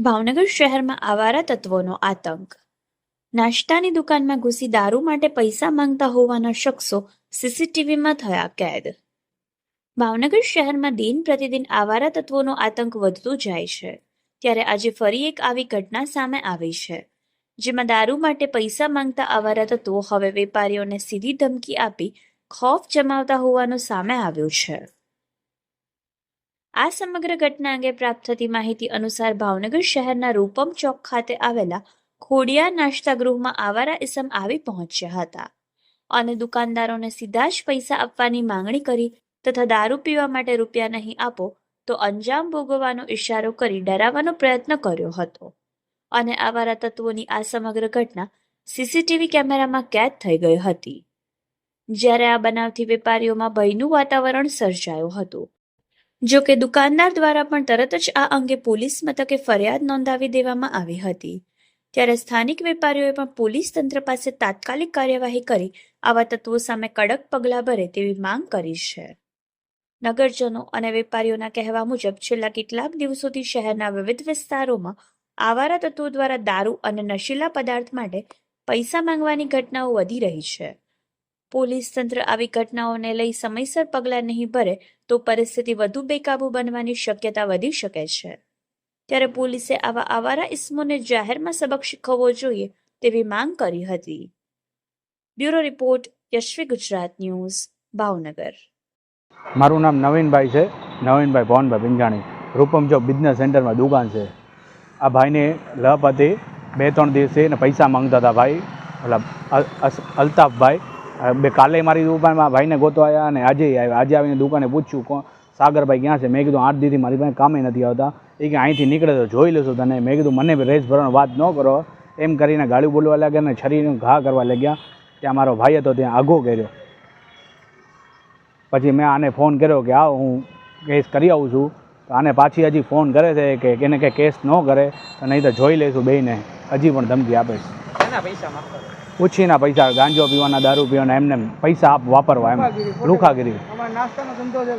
ભાવનગર શહેરમાં આવારા તત્વોનો આતંક. નાસ્તાની દુકાનમાં ઘૂસી દારૂ માટે પૈસા માંગતા હોવાના શખ્સો સીસીટીવીમાં થયા કેદ. ભાવનગર શહેરમાં દિન પ્રતિદિન આવારા તત્વોનો આતંક વધતો જાય છે, ત્યારે આજે ફરી એક આવી ઘટના સામે આવી છે, જેમાં દારૂ માટે પૈસા માંગતા આવારા તત્વો હવે વેપારીઓને સીધી ધમકી આપી ખોફ જમાવતા હોવાનું સામે આવ્યું છે. આ સમગ્ર ઘટના અંગે પ્રાપ્ત થતી માહિતી અનુસાર ભાવનગર શહેરના રૂપમ ચોક ખાતે આવેલા ખોડિયા નાસ્તા ગૃહમાં આવારા ઇસમ આવી પહોંચ્યા હતા. અને દુકાનદારોને સીધા જ પૈસા આપવાની માંગણી કરી તથા દારૂ પીવા માટે રૂપિયા નહીં આપો તો અંજામ ભોગવવાનો ઇશારો કરી ડરાવવાનો પ્રયત્ન કર્યો હતો. અને આવારા તત્વોની આ સમગ્ર ઘટના સીસીટીવી કેમેરામાં કેદ થઈ ગઈ હતી. જ્યારે આ બનાવથી વેપારીઓમાં ભયનું વાતાવરણ સર્જાયું હતું. જો કે દુકાનદાર દ્વારા પણ તરત જ આ અંગે પોલીસ મથકે ફરિયાદ નોંધાવી દેવામાં આવી હતી. ત્યારે સ્થાનિક વેપારીઓએ પણ પોલીસ તંત્ર પાસે તાત્કાલિક કાર્યવાહી કરી આવા તત્વો સામે કડક પગલાં ભરે તેવી માંગ કરી છે. નગરજનો અને વેપારીઓના કહેવા મુજબ છેલ્લા કેટલાક દિવસોથી શહેરના વિવિધ વિસ્તારોમાં આવારા તત્વો દ્વારા દારૂ અને નશીલા પદાર્થ માટે પૈસા માંગવાની ઘટનાઓ વધી રહી છે. પોલીસ તંત્ર આવી ઘટનાઓને લઈ સમયસર પગલાં નહીં ભરે તો પરિસ્થિતિ વધુ બેકાબૂ બનવાની શક્યતા વધી શકે છે. ત્યારે પોલીસે આવા આવારા ઇસમોને જાહેરમાં સબક શીખવવો જોઈએ તેવી માંગ કરી હતી. Bureau report, Yashvi Gujarat news, Bhavnagar. મારું નામ નવીનભાઈ છે. નવીનભાઈ ભવનભાઈ પિંજાણી રૂપમ ચોક બિઝનેસ સેન્ટરમાં દુકાન છે. આ ભાઈને લપ હતી. બે ત્રણ દિવસે પૈસા માંગતા હતા ભાઈ. મતલબ અલ્તાફભાઈ બે કાલે મારી દુકાનમાં ભાઈને ગોતો આવ્યા અને આજે આવ્યા. આજે આવીને દુકાને પૂછ્યું, કોણ? સાગરભાઈ ક્યાં છે? મેં કીધું, આઠ દીથી મારી પાસે કામે નથી આવતા. એ કે, અહીંથી નીકળે તો જોઈ લેશો તને. મેં કીધું, મને રેસ ભરવાનો વાત ન કરો. એમ કરીને ગાળું બોલવા લાગ્યા અને છરીને ઘા કરવા લાગ્યા. ત્યાં મારો ભાઈ હતો, ત્યાં આઘો કર્યો. પછી મેં આને ફોન કર્યો કે, આવ, હું કેસ કરી આવું છું. તો આને પાછી હજી ફોન કરે છે કે, એને કે કેસ ન કરે નહીં તો જોઈ લઈશું બેને હજી પણ ધમકી આપે છે. ઉછીના પૈસા ગાંજો પીવાના દારૂ પીવાના એમને પૈસા આપ વાપરવા એમ. લુખાગીરી નાસ્તાનો ધંધો છે